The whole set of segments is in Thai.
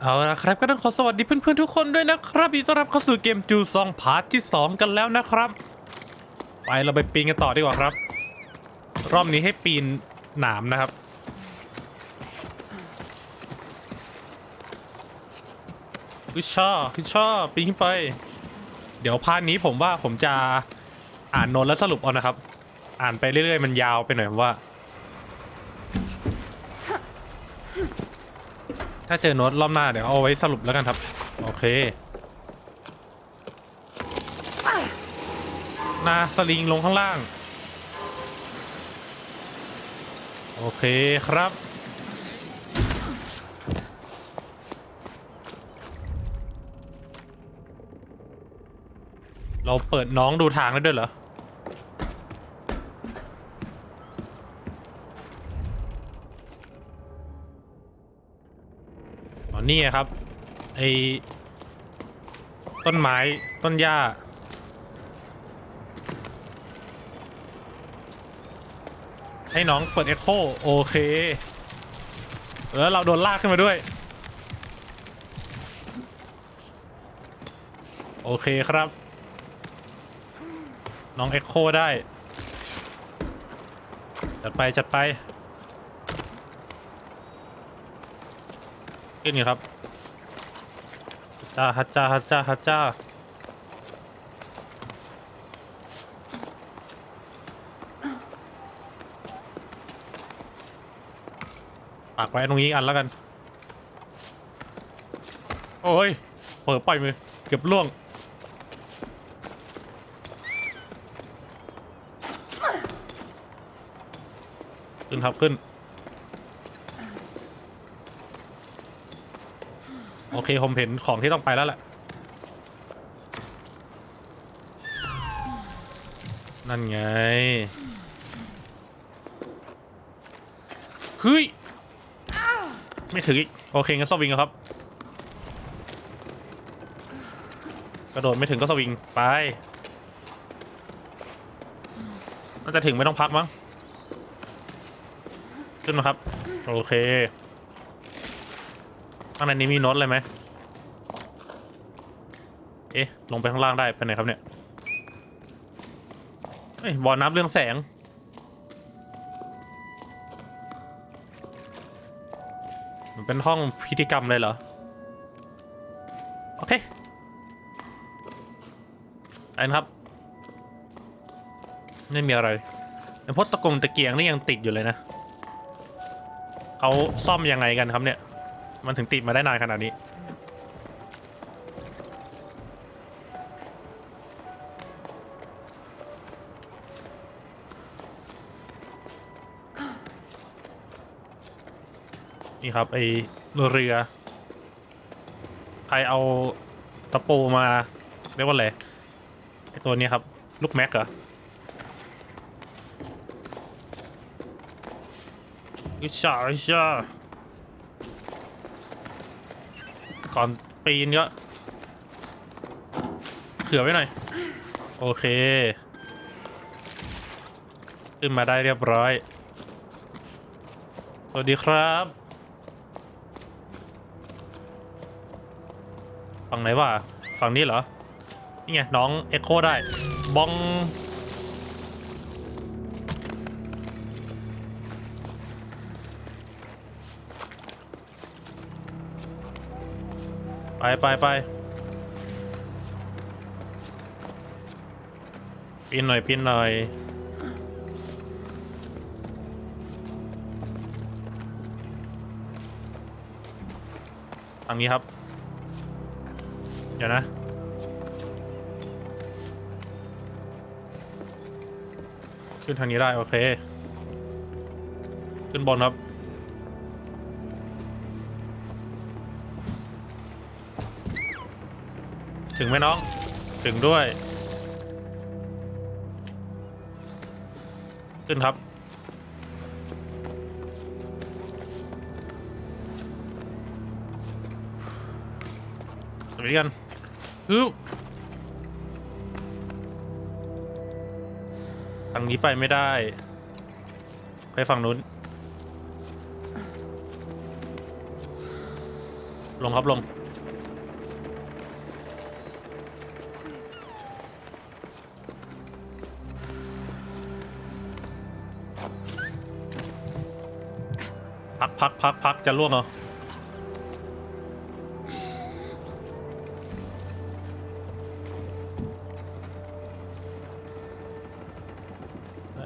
เอาละครับก็ต้องขอสวัสดีเพื่อนๆทุกคนด้วยนะครับยินดีต้อนรับเข้าสู่เกมจูซองพาร์ทที่ 2 กันแล้วนะครับ ไปเราไปปีนกันต่อดีกว่าครับ รอบนี้ให้ปีนหนามนะครับ คือชอบคือชอบปีนขึ้นไป เดี๋ยวพาร์ทนี้ผมว่าผมจะอ่านโน้ตแล้วสรุปเอานะครับ อ่านไปเรื่อยๆ มันยาวไปหน่อยผมว่า ถ้าเจอโน้ตรอบหน้าเดี๋ยวเอาไว้สรุปแล้วกันครับ โอเคนาสลิงลงข้างล่าง โอเคครับ เราเปิดน้องดูทางได้ด้วยเหรอ นี่ครับ ไอต้นไม้ต้นหญ้า ให้น้องเปิดเอ็กโคโอเค แล้วเราโดนลากขึ้นมาด้วย โอเคครับ น้องเอ็กโคได้ จัดไป จัดไป ขึ้นอยู่ครับจ้าฮัจจ้าฮัจจ้าฮัจจ้าปากไว้ตรงนี้อันแล้วกัน โอ้ย เปิดปล่อยมือ เกือบล่วง ขึ้นครับขึ้น โอเคผมเห็นของที่ต้องไปแล้วแหละ นั่นไง เฮ้ย ไม่ถึงอีก โอเคงั้นสวิงครับ กระโดดไม่ถึงก็สวิง ไป น่าจะถึงไม่ต้องพักมั้ง ขึ้นมาครับ โอเค ข้างในนี้มีโน้ตอะไรไหมเอ๊ะ ลงไปข้างล่างได้ไปไหนครับเนี่ยเอ้ยบอลนับเรื่องแสง มันเป็นห้องพิธีกรรมเลยเหรอ โอเคไปนะครับ ไม่มีอะไรแต่พวกตะกงตะเกียงนี่ยังติดอยู่เลยนะ เขาซ่อมยังไงกันครับเนี่ย มันถึงติดมาได้นานขนาดนี้ นี่ครับ ไอเรือ ใครเอาตะปูมา เรียกว่าอะไรไอตัวนี้ครับ ลูกแม็กเหรออิชาอิชา ก่อนปีนก็เผื่อไว้หน่อย โอเค ขึ้นมาได้เรียบร้อย สวัสดีครับฝั่งไหนวะฝั่งนี้เหรอ นี่ไง น้องเอ็กโคได้ บอง ไปไปไปปีนหน่อยปีนหน่อยทางนี้ครับ เดี๋ยวนะ ขึ้นทางนี้ได้ โอเค ขึ้นบนครับ ถึงไหมน้อง ถึงด้วย ขึ้นครับ สวัสดีกันฮึบทางนี้ไปไม่ได้ ไปฝั่งนู้น ลงครับลง พักพักพักจะล่วงเหรอ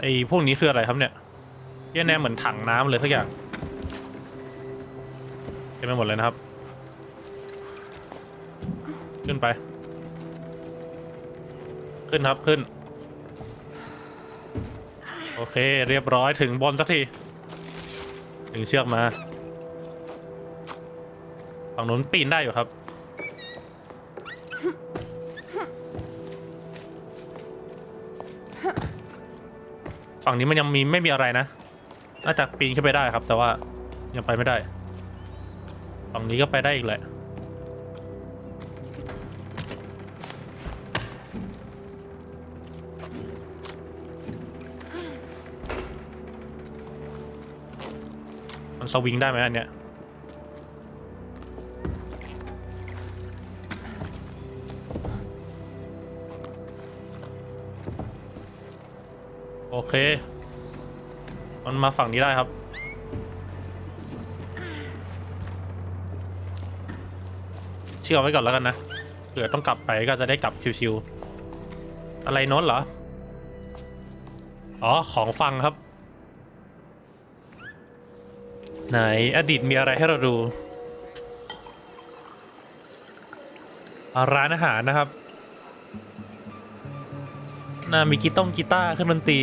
ไอ้พวกนี้คืออะไรครับเนี่ยเยี่ยแนมเหมือนถังน้ำเลยสักอย่างเต็มไปหมดเลยนะครับ ขึ้นไป ขึ้นครับขึ้น โอเค เรียบร้อยถึงบนสักที ถึงเชือกมาฝั่งนู้นปีนได้อยู่ครับ ฝั่งนี้มันยังมีไม่มีอะไรนะ น่าจะปีนขึ้นไปได้ครับ แต่ว่ายังไปไม่ได้ ฝั่งนี้ก็ไปได้อีกแหละ สวิงได้ไหมอันเนี้ยโอเค มันมาฝั่งนี้ได้ครับ เชื่อไว้ก่อนแล้วกันนะเผื่อต้องกลับไปก็จะได้กลับชิวๆอะไรโน้นเหรอ อ๋อ ของฟังครับ ไหนอดีตมีอะไรให้เราดู ร้านอาหารนะครับน่ามีกีต้งกีตาร์ขึ้นดนตรี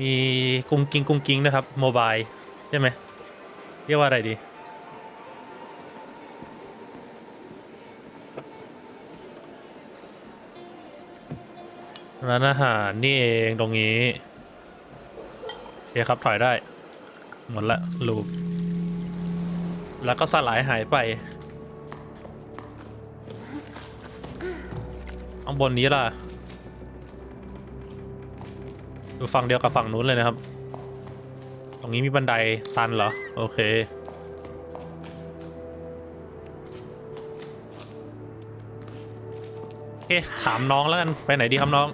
มีกุ้งกิ้งกุ้งกิ้งนะครับโมบายใช่ไหมเรียกว่าอะไรดี ร้านอาหารนี่เองตรงนี้โอเคครับถอยได้ หมดละลูปแล้วก็สลายหายไปข้างบนนี้ล่ะอยู่ฝั่งเดียวกับฝั่งนู้นเลยนะครับ ตรงนี้มีบันไดตันเหรอ โอเค โอเค ถามน้องแล้วกัน ไปไหนดีครับน้อง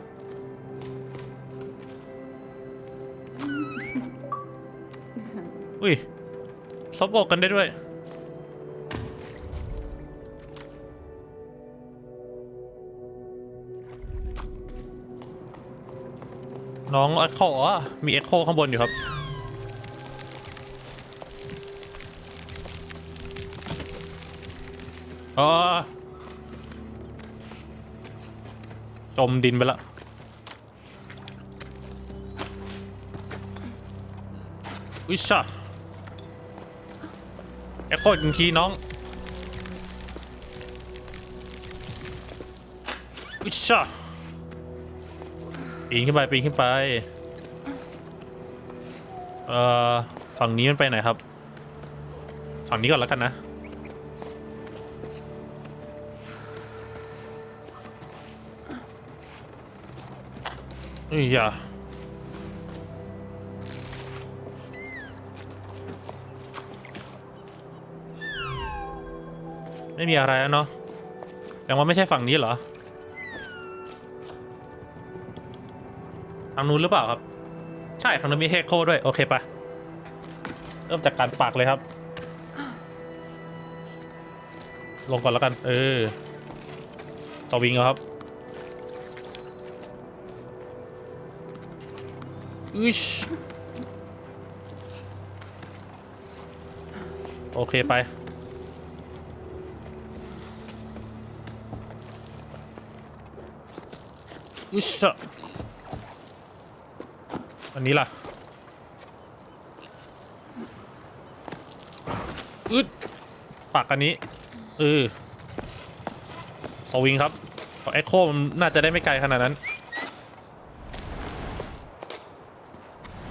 ซบอกกันได้ด้วย น้องเอ็กโคมีเอ็กโคข้างบนอยู่ครับ อ๋อ จมดินไปละอุ้ยชะ เอ็กโคอีกทีน้องอุ้ยชะปีนขึ้นไปปีนขึ้นไป เอ่อ ฝั่งนี้มันไปไหนครับ ฝั่งนี้ก่อนแล้วกันนะ อุ้ยอย่า ไม่มีอะไรแล้วเนาะแต่ว่าไม่ใช่ฝั่งนี้เหรอทางนู้นหรือเปล่าครับ ใช่ทางนู้นมีเฮกโคด้วย โอเคปะเริ่มจากการปักเลยครับ ลงก่อนแล้วกัน เออสวิงครับอิชโอเคไป อิชะอันนี้ล่ะอึดปักอันนี้เออสวิงครับเอ็กโคมันน่าจะได้ไม่ไกลขนาดนั้น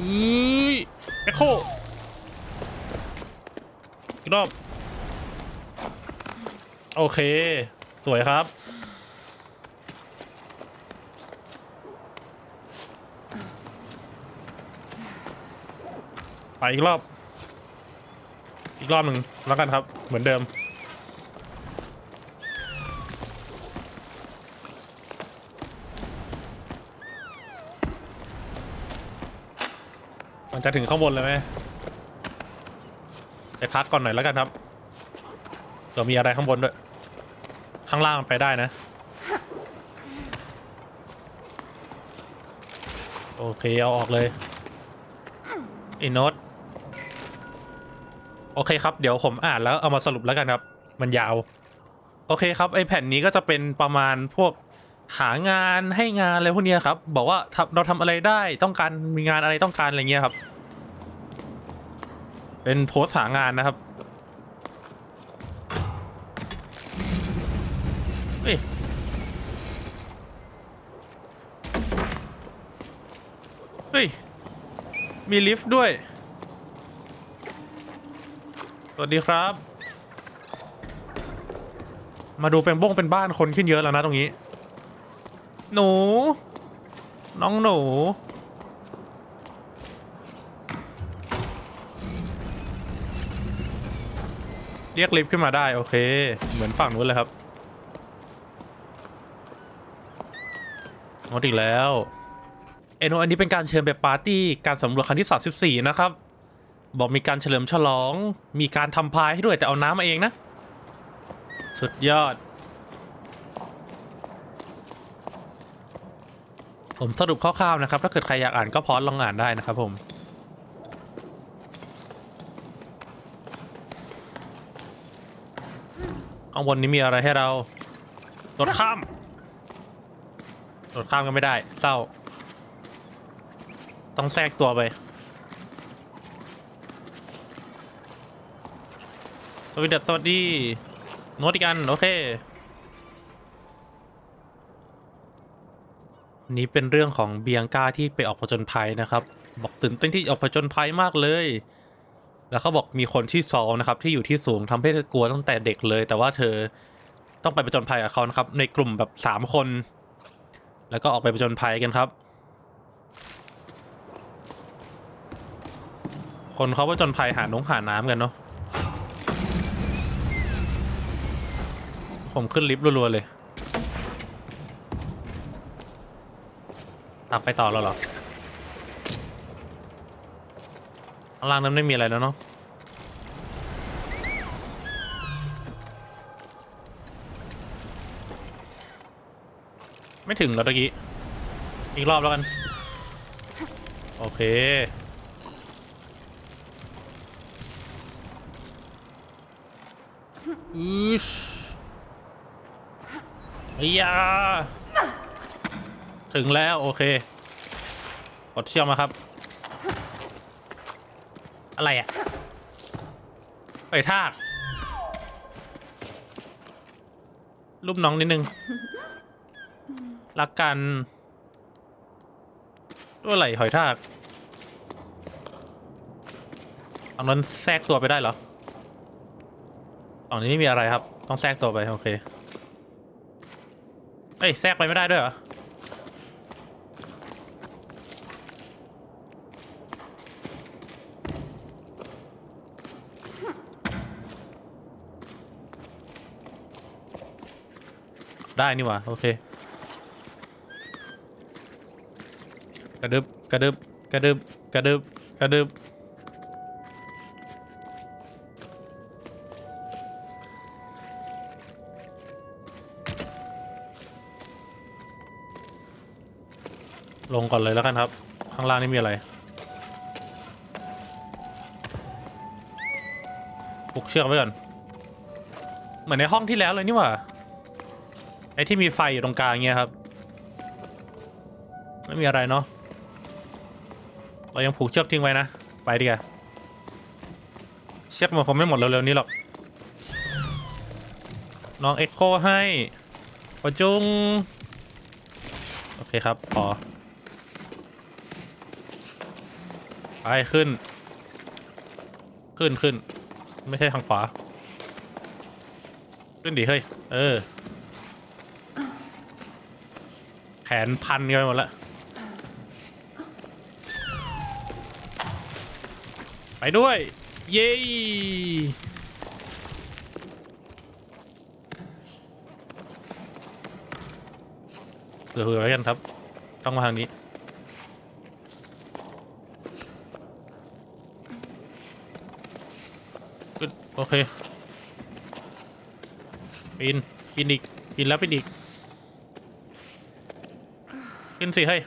อือเอ็กโคอีกรอบ โอเค สวยครับ ไปอีกรอบ อีกรอบหนึ่งแล้วกันครับ เหมือนเดิม มันจะถึงข้างบนเลยไหมไปพักก่อนหน่อยแล้วกันครับเดี๋ยวมีอะไรข้างบนด้วย ข้างล่างมันไปได้นะ โอเค เอาออกเลยไอีโนต โอเคครับ เดี๋ยวผมอ่านแล้วเอามาสรุปแล้วกันครับ มันยาว โอเคครับไอแผ่นนี้ก็จะเป็นประมาณพวกหางานให้งานอะไรพวกเนี้ยครับ บอกว่าทำเราทำอะไรได้ต้องการมีงานอะไรต้องการอะไรเงี้ยครับ เป็นโพสต์หางานนะครับเฮ้ยเฮ้ยมีลิฟต์ด้วย สวัสดีครับ มาดูเป็นบ้งเป็นบ้านคนขึ้นเยอะแล้วนะตรงนี้ หนู น้องหนู เรียกลิฟต์ขึ้นมาได้ โอเค เหมือนฝั่งนู้นเลยครับงดอีกแล้ว เอโนอันนี้เป็นการเชิญไปปาร์ตี้การสำรวจครั้งที่ 34 นะครับ บอกมีการเฉลิมฉลอง มีการทำพายให้ด้วยแต่เอาน้ำมาเองนะ สุดยอด ผมสรุปคร่าวๆนะครับ ถ้าเกิดใครอยากอ่านก็พอลองอ่านได้นะครับผม ข้างบนนี้มีอะไรให้เราโดดข้ามโดดข้ามก็ไม่ได้ เศร้า ต้องแทรกตัวไป สวัสดีสวัสดีโน้ตอีกอัน โอเค นี้เป็นเรื่องของเบียงก้าที่ไปออกผจญภัยนะครับ บอกตื่นเต้นที่ออกผจญภัยมากเลย แล้วเขาบอกมีคนที่ซอลนะครับ ที่อยู่ที่สูงทำให้เธอกลัวตั้งแต่เด็กเลย แต่ว่าเธอต้องไปผจญภัยกับเขานะครับ ในกลุ่มแบบสามคน แล้วก็ออกไปผจญภัยกันครับคนเขาผจญภัยหาน้องหาน้ำกันเนาะ ผมขึ้นลิฟต์รัวๆเลยตักไปต่อแล้วเหรอข้างล่างนั้นไม่มีอะไรแล้วเนาะไม่ถึงแล้วตะกี้ อีกรอบแล้วกัน โอเค อืช ไอ้ยถึงแล้ว โอเคกดเชื่อมมาครับ อะไรอะไปทากรูปน้องนิดนึงรักกันด้วยไหลหอยทากฝั่งนั้นแทรกตัวไปได้เหรอฝั่งนี้ไม่มีอะไรครับ ต้องแทรกตัวไป โอเค เอ้ยแทรกไปไม่ได้ด้วยเหรอ ได้นี่หว่าโอเค กระดึบกระดึบกระดึบกระดึบกระดึบ ลงก่อนเลยแล้วกันครับ ข้างล่างนี่มีอะไรผูกเชือกไว้ก่อน เหมือนในห้องที่แล้วเลยนี่หว่า ไอ้ที่มีไฟอยู่ตรงกลางเงี้ยครับ ไม่มีอะไรเนาะ เรายังผูกเชือกทิ้งไว้นะ ไปดีกว่า เชือกมันคงไม่หมดเร็วๆนี้หรอก น้องเอ็กโคให้ประจุงโอเคครับพอ ไปขึ้น ขึ้นขึ้น ไม่ใช่ทางขวา ขึ้นดิเฮ้ย เออ แขนพันกันไปหมดแล้วไปด้วย เย้เผื่อๆไว้กันครับ ต้องมาทางนี้ ขึ้น โอเคปีนปีนอีกปีนแล้วปีนอีก ขึ้นสิเฮ้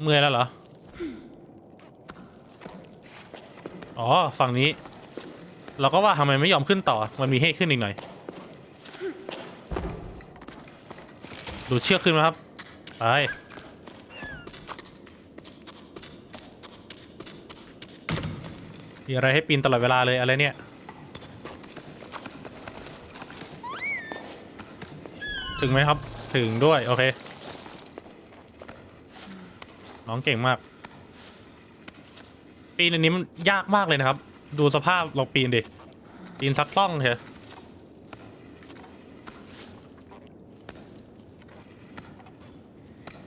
เมื่อยแล้วเหรอ อ๋อ ฝั่งนี้ เราก็ว่าทำไมไม่ยอมขึ้นต่อ มันมีให้ขึ้นอีกหน่อย ดูเชือกขึ้นไหมครับ ไป มีอะไรให้ปีนตลอดเวลาเลยอะไรเนี่ย ถึงไหมครับ ถึงด้วย โอเค น้องเก่งมาก ปีนอันนี้มันยากมากเลยนะครับ ดูสภาพลองปีนดิ ปีนซักล่องเถอะ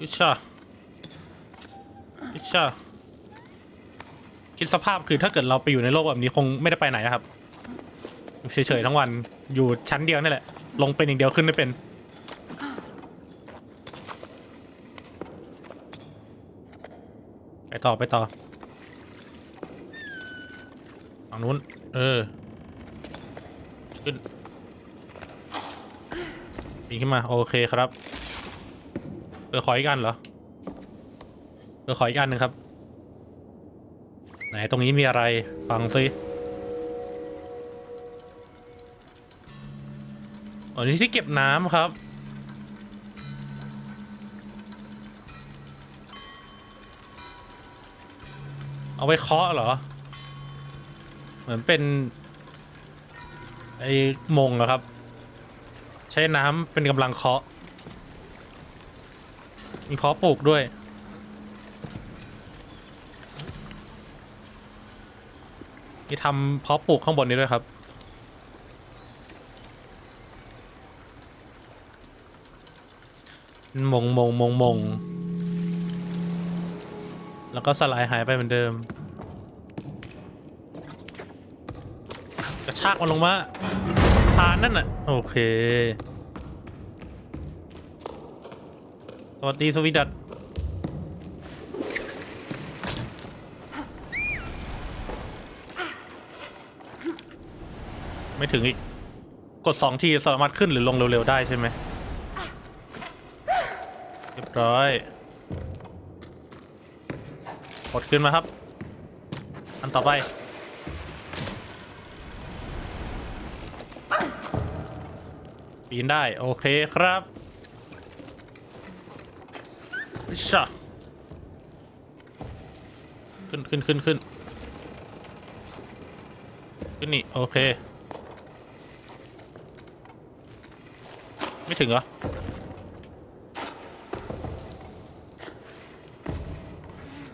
อิชาอิชา คิดสภาพคือถ้าเกิดเราไปอยู่ในโลกแบบนี้คงไม่ได้ไปไหนนะครับเฉยๆทั้งวันอยู่ชั้นเดียวนี่แหละ ลงเป็นอย่างเดียวขึ้นไม่เป็น ไปต่อไปต่อฝั่งนู้น เออ ขึ้นปีนขึ้นมา โอเคครับเออขออีกอันเหรอเออขออีกอันหนึ่งครับ ไหนตรงนี้มีอะไรฟังซิอ๋อนี่ที่เก็บน้ำครับ เอาไปเคาะเหรอ เหมือนเป็น ไอ้มงอะครับ ใช้น้ำเป็นกำลังเคาะ มีเพาะปลูกด้วย มีทำเพาะปลูกข้างบนนี้ด้วยครับ มงมงมงมง แล้วก็สลายหายไปเหมือนเดิม กระชากมันลงมาทานนั่นน่ะ โอเค สวัสดีสวีดัต ไม่ถึงอีก กดสองทีสามารถขึ้นหรือลงเร็ว ๆ ได้ใช่ไหมเรียบร้อยกดขึ้นมาครับ อันต่อไป ปีนได้ โอเคครับชะขึ้นขึ้นขึ้นขึ้นขึ้นนี่ โอเค ไม่ถึงเหรอ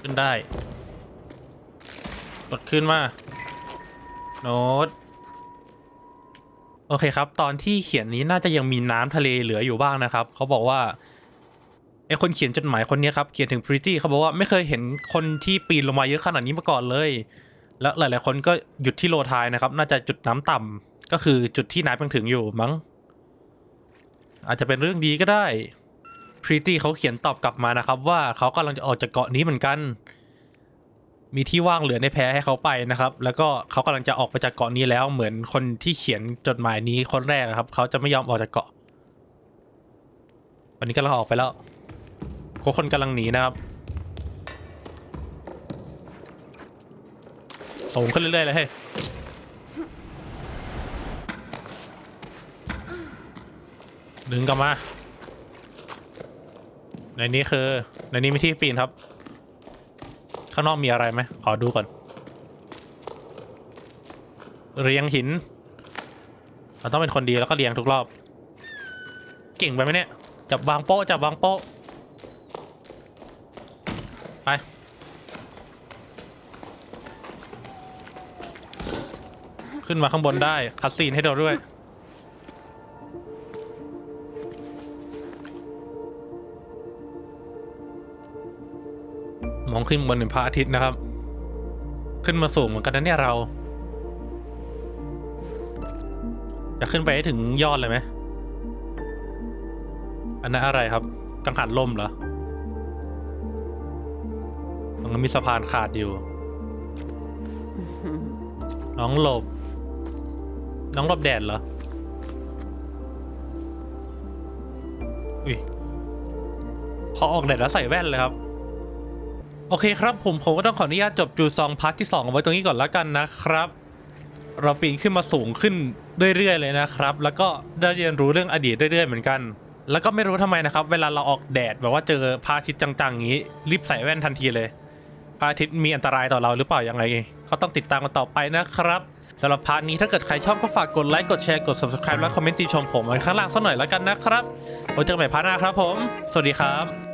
ขึ้นได้ กดขึ้นมา โน้ต โอเคครับ ตอนที่เขียนนี้น่าจะยังมีน้ำทะเลเหลืออยู่บ้างนะครับ เขาบอกว่าไอคนเขียนจดหมายคนนี้ครับ เขียนถึงพริตตี้เขาบอกว่าไม่เคยเห็นคนที่ปีนลงมาเยอะขนาดนี้มาก่อนเลย แล้วหลาย ๆ คนก็หยุดที่โลทายนะครับ น่าจะจุดน้ำต่ำก็คือจุดที่น้ำยังถึงอยู่มั้ง อาจจะเป็นเรื่องดีก็ได้พริตตี้เขาเขียนตอบกลับมานะครับ ว่าเขากำลังจะออกจากเกาะนี้เหมือนกัน มีที่ว่างเหลือในแพให้เขาไปนะครับ แล้วก็เขากำลังจะออกไปจากเกาะนี้แล้ว เหมือนคนที่เขียนจดหมายนี้คนแรกอะครับ เขาจะไม่ยอมออกจากเกาะ วันนี้กำลังออกไปแล้วทุกคนกำลังหนีนะครับสูงขึ้นเรื่อยๆเลยเฮ้ย ดึงกลับมา ในนี้คือ ในนี้ไม่ที่ปีนครับ ข้างนอกมีอะไรไหมขอดูก่อน เรียงหินมันต้องเป็นคนดีแล้วก็เรียงทุกรอบ เก่งไปไหมเนี่ย จับวางโป๊ะจับวางโป๊ะไปขึ้นมาข้างบนได้คัดซีนให้เราด้วย มองขึ้นบนเห็นพระอาทิตย์นะครับ ขึ้นมาสูงเหมือนกันนะเนี่ยเรา จะขึ้นไปให้ถึงยอดเลยไหมอันนั้นอะไรครับ กังหันลมเหรอ มันก็มีสะพานขาดอยู่ น้องหลบ น้องหลบแดดเหรอ อุ้ยพอออกแดดแล้วใส่แว่นเลยครับ โอเคครับผมผมก็ต้องขออนุญาตจบจูซองพาร์ทที่ 2 เอาไว้ตรงนี้ก่อนแล้วกันนะครับ เราปีนขึ้นมาสูงขึ้นเรื่อยๆเลยนะครับ แล้วก็ได้เรียนรู้เรื่องอดีตเรื่อยๆเหมือนกัน แล้วก็ไม่รู้ทำไมนะครับ เวลาเราออกแดดแบบว่าเจอพระอาทิตย์จังๆอย่างนี้รีบใส่แว่นทันทีเลยพระอาทิตย์มีอันตรายต่อเราหรือเปล่ายังไงก็ต้องติดตามกันต่อไปนะครับสำหรับพาร์ทนี้ถ้าเกิดใครชอบก็ฝากกดไลค์กดแชร์กด subscribe และคอมเมนต์ติชมผมไว้ข้างล่างสักหน่อยแล้วกันนะครับไว้เจอกันใหม่พาร์ทหน้าครับผม สวัสดีครับ